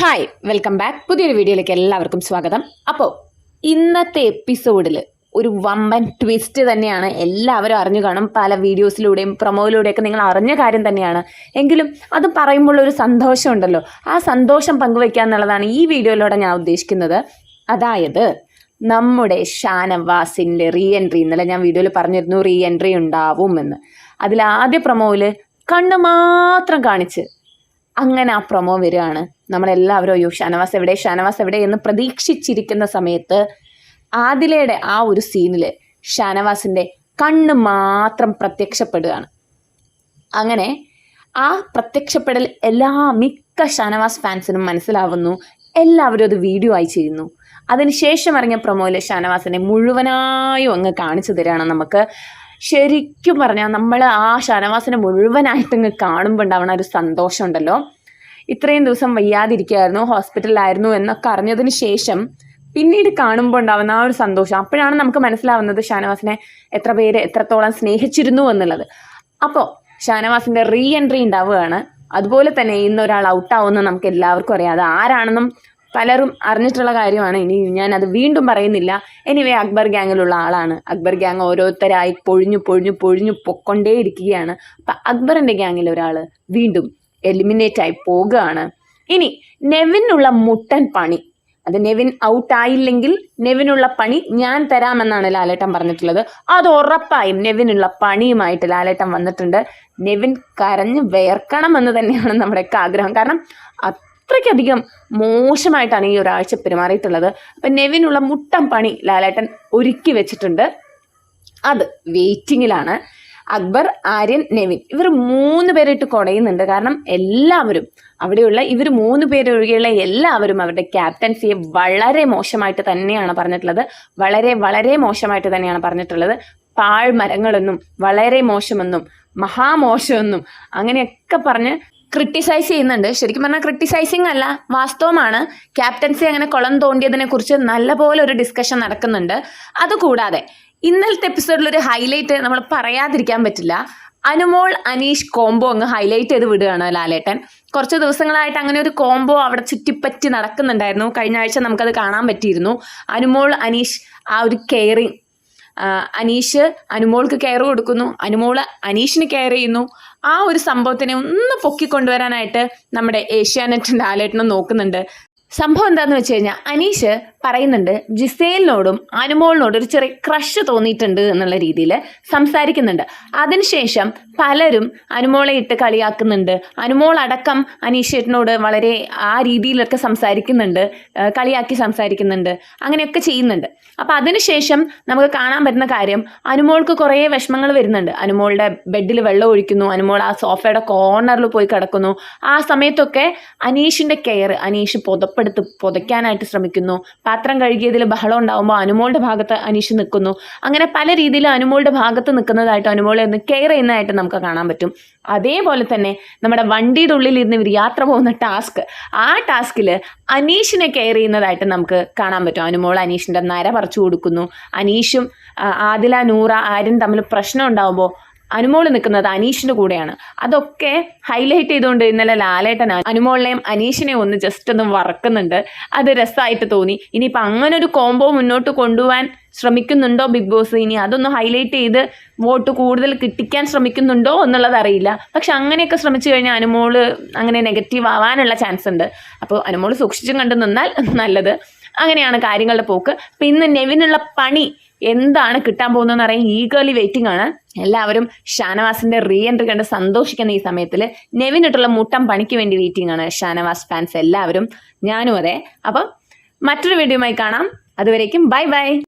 Hi welcome back പുതിയൊരു വീഡിയോയിലേക്ക് എല്ലാവർക്കും സ്വാഗതം. അപ്പോൾ ഇന്നത്തെ എപ്പിസോഡിൽ ഒരു വമ്പൻ ട്വിസ്റ്റ് തന്നെയാണ് എല്ലാവരും അറിഞ്ഞു കാണും. പല വീഡിയോസിലൂടെയും പ്രൊമോയിലൂടെയൊക്കെ നിങ്ങൾ അറിഞ്ഞ കാര്യം തന്നെയാണ്. എങ്കിലും അത് പറയുമ്പോൾ ഒരു സന്തോഷമുണ്ടല്ലോ ആ സന്തോഷം പങ്കുവയ്ക്കുക എന്നുള്ളതാണ് ഈ വീഡിയോയിലൂടെ ഞാൻ ഉദ്ദേശിക്കുന്നത്. അതായത് നമ്മുടെ ഷാനവാസിന്റെ റീ എൻട്രി ഇന്നലെ ഞാൻ വീഡിയോയിൽ പറഞ്ഞിരുന്നു റീ എൻട്രി ഉണ്ടാവും എന്ന് അതിൽ ആദ്യ പ്രൊമോയിൽ കണ്ണ് മാത്രം കാണിച്ച് അങ്ങനെ ആ പ്രൊമോ വരികയാണ്. നമ്മളെല്ലാവരും അയ്യോ ഷനവാസ് എവിടെ ഷനവാസ് എവിടെ? എന്ന് പ്രതീക്ഷിച്ചിരിക്കുന്ന സമയത്ത് ആദിലയുടെ ആ ഒരു സീനിൽ ഷാനവാസിന്റെ കണ്ണ് മാത്രം പ്രത്യക്ഷപ്പെടുകയാണ്. അങ്ങനെ ആ പ്രത്യക്ഷപ്പെടൽ എല്ലാ മിക്ക ഷാനവാസ് ഫാൻസിനും മനസ്സിലാവുന്നു. എല്ലാവരും അത് വീഡിയോ ആയി ചെയ്യുന്നു. അതിനുശേഷം ഇറങ്ങിയ പ്രൊമോയിൽ ഷാനവാസിനെ മുഴുവനായും അങ്ങ് കാണിച്ചു തരികയാണ് നമുക്ക്. ശരിക്കും പറഞ്ഞാൽ നമ്മൾ ആ ഷാനവാസിനെ മുഴുവനായിട്ട് അങ്ങ് കാണുമ്പോൾ ഉണ്ടാവണ ഒരു സന്തോഷം ഉണ്ടല്ലോ ഇത്രയും ദിവസം വയ്യാതിരിക്കുകയായിരുന്നു ഹോസ്പിറ്റലിലായിരുന്നു എന്നൊക്കെ അറിഞ്ഞതിന് ശേഷം പിന്നീട് കാണുമ്പോൾ ഉണ്ടാവുന്ന ആ ഒരു സന്തോഷം. അപ്പോഴാണ് നമുക്ക് മനസ്സിലാവുന്നത് ഷാനവാസിനെ എത്ര പേര് എത്രത്തോളം സ്നേഹിച്ചിരുന്നു എന്നുള്ളത്. അപ്പോൾ ഷാനവാസിന്റെ റീ എൻട്രി ഉണ്ടാവുകയാണ്. അതുപോലെ തന്നെ ഇന്ന് ഒരാൾ ഔട്ടാവുമെന്ന് നമുക്ക് എല്ലാവർക്കും അറിയാം. അത് ആരാണെന്നും പലരും അറിഞ്ഞിട്ടുള്ള കാര്യമാണ്. ഇനി ഞാനത് വീണ്ടും പറയുന്നില്ല. എനിവേ അക്ബർ ഗ്യാങ്ങിലുള്ള ആളാണ്. അക്ബർ ഗ്യാങ് ഓരോരുത്തരായി പൊഴിഞ്ഞു പൊഴിഞ്ഞു പൊഴിഞ്ഞു പൊക്കൊണ്ടേയിരിക്കുകയാണ്. അപ്പം അക്ബറിന്റെ ഗ്യാങ്ങിൽ ഒരാൾ വീണ്ടും എലിമിനേറ്റ് ആയി പോകുകയാണ് ഇനി നെവിനുള്ള മുട്ടൻ പണി. അത് നെവിൻ ഔട്ട് ആയില്ലെങ്കിൽ നെവിനുള്ള പണി ഞാൻ തരാമെന്നാണ് ലാലേട്ടൻ പറഞ്ഞിട്ടുള്ളത്. അത് ഉറപ്പായും നെവിനുള്ള പണിയുമായിട്ട് ലാലേട്ടൻ വന്നിട്ടുണ്ട്. നെവിൻ കരഞ്ഞ് വേർക്കണമെന്ന് തന്നെയാണ് നമ്മുടെയൊക്കെ ആഗ്രഹം. കാരണം അത്രയ്ക്കധികം മോശമായിട്ടാണ് ഈ ഒരാഴ്ച പെരുമാറിയിട്ടുള്ളത്. അപ്പം നെവിനുള്ള മുട്ടം പണി ലാലേട്ടൻ ഒരുക്കി വെച്ചിട്ടുണ്ട്. അത് വെയിറ്റിങ്ങിലാണ്. അക്ബർ ആര്യൻ നെവിൻ ഇവർ മൂന്ന് പേരിട്ട് കുടയുന്നുണ്ട്. കാരണം എല്ലാവരും അവിടെയുള്ള ഇവർ മൂന്ന് പേരൊഴികെയുള്ള എല്ലാവരും അവരുടെ ക്യാപ്റ്റൻസിയെ വളരെ മോശമായിട്ട് തന്നെയാണ് പറഞ്ഞിട്ടുള്ളത്. വളരെ വളരെ മോശമായിട്ട് തന്നെയാണ് പറഞ്ഞിട്ടുള്ളത്. പാഴ്മരങ്ങളെന്നും വളരെ മോശമെന്നും മഹാമോശമെന്നും അങ്ങനെയൊക്കെ പറഞ്ഞ് ക്രിട്ടിസൈസ് ചെയ്യുന്നുണ്ട്. ശരിക്കും പറഞ്ഞാൽ ക്രിട്ടിസൈസിങ് അല്ല വാസ്തവമാണ്. ക്യാപ്റ്റൻസി അങ്ങനെ കുളം തോണ്ടിയതിനെ കുറിച്ച് നല്ലപോലെ ഒരു ഡിസ്കഷൻ നടക്കുന്നുണ്ട്. അതുകൂടാതെ ഇന്നലത്തെ എപ്പിസോഡിൽ ഒരു ഹൈലൈറ്റ് നമ്മൾ പറയാതിരിക്കാൻ പറ്റില്ല. അനുമോൾ അനീഷ് കോംബോ അങ്ങ് ഹൈലൈറ്റ് ചെയ്ത് വിടുകയാണ് ലാലേട്ടൻ. കുറച്ച് ദിവസങ്ങളായിട്ട് അങ്ങനെ ഒരു കോംബോ അവിടെ ചുറ്റിപ്പറ്റി നടക്കുന്നുണ്ടായിരുന്നു. കഴിഞ്ഞ ആഴ്ച നമുക്കത് കാണാൻ പറ്റിയിരുന്നു. അനുമോൾ അനീഷ് ആ ഒരു കെയറിങ് അനീഷ് അനുമോൾക്ക് കെയർ കൊടുക്കുന്നു. അനുമോൾ അനീഷിന് കെയർ ചെയ്യുന്നു. ആ ഒരു സംഭവത്തിനെ ഒന്ന് പൊക്കിക്കൊണ്ടുവരാനായിട്ട് നമ്മുടെ ഏഷ്യാനെറ്റിന്റെ ആലേട്ടനും നോക്കുന്നുണ്ട്. സംഭവം എന്താണെന്ന് വെച്ച് കഴിഞ്ഞാൽ അനീഷ് പറയുന്നുണ്ട് ജിസേലിനോടും അനുമോളിനോടും ഒരു ചെറിയ ക്രഷ് തോന്നിയിട്ടുണ്ട് എന്നുള്ള രീതിയിൽ സംസാരിക്കുന്നുണ്ട്. അതിനുശേഷം പലരും അനുമോളെ ഇട്ട് കളിയാക്കുന്നുണ്ട്. അനുമോൾ അടക്കം അനീഷേട്ടനോട് വളരെ ആ രീതിയിലൊക്കെ സംസാരിക്കുന്നുണ്ട് കളിയാക്കി സംസാരിക്കുന്നുണ്ട് അങ്ങനെയൊക്കെ ചെയ്യുന്നുണ്ട്. അപ്പം അതിനുശേഷം നമുക്ക് കാണാൻ പറ്റുന്ന കാര്യം അനുമോൾക്ക് കുറേ വിഷമങ്ങൾ വരുന്നുണ്ട്. അനുമോളുടെ ബെഡിൽ വെള്ളം ഒഴിക്കുന്നു അനുമോൾ ആ സോഫയുടെ കോർണറിൽ പോയി കിടക്കുന്നു. ആ സമയത്തൊക്കെ അനീഷിന്റെ കെയർ അനീഷ് പുതപ്പെടുത്ത് പുതയ്ക്കാനായിട്ട് ശ്രമിക്കുന്നു. പാത്രം കഴുകിയതിൽ ബഹളം ഉണ്ടാകുമ്പോൾ അനുമോളുടെ ഭാഗത്ത് അനീഷ് നിൽക്കുന്നു. അങ്ങനെ പല രീതിയിൽ അനുമോളുടെ ഭാഗത്ത് നിൽക്കുന്നതായിട്ട് അനുമോളെ ഒന്ന് കെയർ ചെയ്യുന്നതായിട്ട് നമുക്ക് കാണാൻ പറ്റും. അതേപോലെ തന്നെ നമ്മുടെ വണ്ടിയുടെ ഉള്ളിൽ ഇരുന്ന് ഇവർ യാത്ര പോകുന്ന ടാസ്ക്. ആ ടാസ്കിൽ അനീഷിനെ കെയർ ചെയ്യുന്നതായിട്ട് നമുക്ക് കാണാൻ പറ്റും. അനുമോൾ അനീഷിന്റെ നര പറിച്ചു കൊടുക്കുന്നു. അനീഷും ആദില നൂറ ആര്യൻ തമ്മിൽ പ്രശ്നം ഉണ്ടാകുമ്പോൾ അനുമോൾ നിൽക്കുന്നത് അനീഷിന്റെ കൂടെയാണ്. അതൊക്കെ ഹൈലൈറ്റ് ചെയ്തുകൊണ്ട് ഇന്നലെ ലാലേട്ടൻ അനുമോളിനെയും അനീഷിനെയും ഒന്ന് ജസ്റ്റ് ഒന്ന് വറക്കുന്നുണ്ട്. അത് രസമായിട്ട് തോന്നി. ഇനിയിപ്പോൾ അങ്ങനെ ഒരു കോംബോ മുന്നോട്ട് കൊണ്ടുപോകാൻ ശ്രമിക്കുന്നുണ്ടോ ബിഗ് ബോസ് ഇനി അതൊന്ന് ഹൈലൈറ്റ് ചെയ്ത് വോട്ട് കൂടുതൽ കിട്ടിക്കാൻ ശ്രമിക്കുന്നുണ്ടോ എന്നുള്ളത് അറിയില്ല. പക്ഷെ അങ്ങനെയൊക്കെ ശ്രമിച്ചു കഴിഞ്ഞാൽ അനുമോൾ അങ്ങനെ നെഗറ്റീവ് ആവാനുള്ള ചാൻസ് ഉണ്ട്. അപ്പോൾ അനുമോൾ സൂക്ഷിച്ചും കണ്ടു നിന്നാൽ നല്ലത്. അങ്ങനെയാണ് കാര്യങ്ങളുടെ പോക്ക്. അപ്പം ഇന്ന് നെവിനുള്ള പണി എന്താണ് കിട്ടാൻ പോകുന്നതെന്ന് അറിയാൻ ഈഗർലി വെയിറ്റിംഗ് ആണ്. എല്ലാവരും ഷാനവാസിന്റെ റീ എൻട്രി കണ്ട് സന്തോഷിക്കുന്ന ഈ സമയത്തിൽ നെവിനിട്ടുള്ള മുട്ടം പണിക്ക് വേണ്ടി വെയിറ്റിംഗ് ആണ് ഷാനവാസ് ഫാൻസ് എല്ലാവരും. ഞാനും അതെ. അപ്പം മറ്റൊരു വീഡിയോയുമായി കാണാം. അതുവരേക്കും ബൈ ബൈ.